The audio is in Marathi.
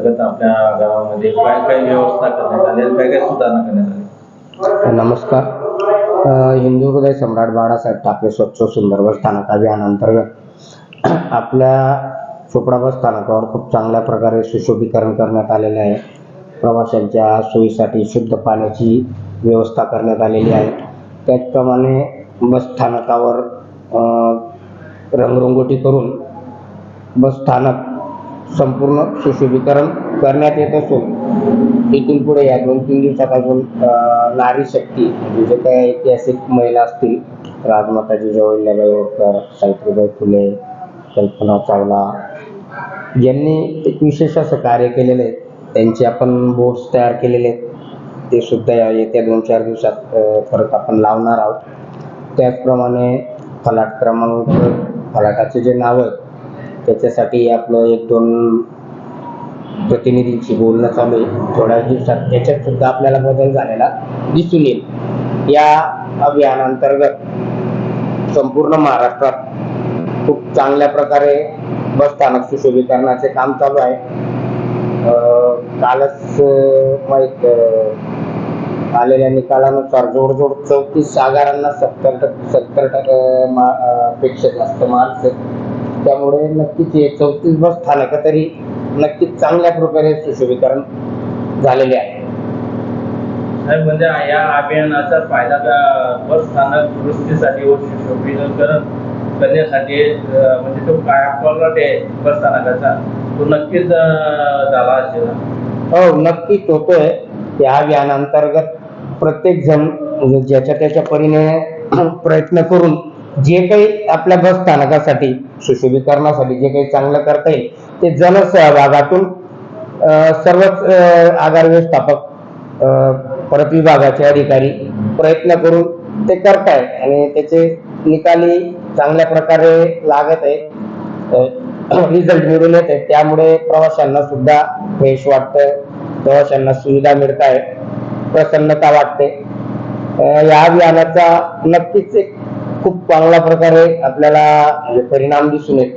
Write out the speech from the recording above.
अंतर्गत आपल्या गावामध्ये काय काय व्यवस्था करण्यात आली काय काय सुधारणा करण्यात आली? नमस्कार. हिंदू हृदय सम्राट बाळासाहेब ठाकरे स्वच्छ सुंदर बस स्थानक अभियानांतर्गत आपल्या चोपडा बस स्थानकावर खूप चांगल्या प्रकारे सुशोभीकरण करण्यात आलेले आहे. प्रवाशांच्या सोयीसाठी शुद्ध पाण्याची व्यवस्था करण्यात आलेली आहे. त्याचप्रमाणे बस स्थानकावर रंगरंगोटी करून बस स्थानक संपूर्ण सुशोभीकरण करण्यात येत असून इथून पुढे या दोन तीन दिवसापासून नारी शक्ती म्हणजे जे काही ऐतिहासिक महिला असतील राजमाताजी जिजाऊ होळकर सावित्रीबाई फुले कल्पना चावला ज्यांनी एक विशेष असं कार्य केलेलं आहे त्यांचे आपण बोर्ड्स तयार केलेले आहेत. ते सुद्धा या येत्या दोन चार दिवसात परत आपण लावणार आहोत. त्याचप्रमाणे फलाट क्रमांक फलाटाचे जे नाव आहेत त्याच्यासाठी आपलं एक दोन प्रतिनिधींशी बोलणं चालू आहे. थोड्या दिवसात त्याच्यात सुद्धा आपल्याला बदल झालेला दिसून येईल. या अभियानांतर्गत संपूर्ण महाराष्ट्रात खूप चांगल्या प्रकारे बस स्थानक सुशोभीकरणाचे काम चालू आहे. कालच माहीत आलेल्या निकालानुसार जवळजवळ चौतीस आगारांना सत्तर टक्के सत्तर टक्के पेक्षा जास्त मार्क्स त्यामुळे नक्कीच हे चौतीस बस स्थानक तरी नक्कीच चांगल्या प्रकारे सुशोभीकरण झालेले आहे. साहेब म्हणजे या अभियानाचा फायदा बस स्थानक दुरुस्तीसाठी व सुशोभीकरण करण्यासाठी म्हणजे तो कायापालट आहे बस स्थानकाचा तो नक्कीच झाला असेल. हो नक्कीच होतोय. या अभियानांतर्गत प्रत्येक जण म्हणजे ज्याच्या त्याच्या परीने प्रयत्न करून जे काही आपल्या बस स्थानकासाठी सुशोभीकरणासाठी जे काही चांगलं करता येईल ते जनसहभागातून सर्वच आगार व्यवस्थापक परत विभागाचे अधिकारी प्रयत्न करून ते करताय आणि त्याचे निकाली चांगल्या प्रकारे लागत आहे रिझल्ट मिळून येत आहे त्यामुळे प्रवाशांना सुद्धा फ्रेश वाटतं प्रवाशांना सुविधा मिळत आहे प्रसन्नता वाटते. या अभियानाचा नक्कीच एक खूप चांगल्या प्रकारे आपल्याला म्हणजे परिणाम दिसून येत.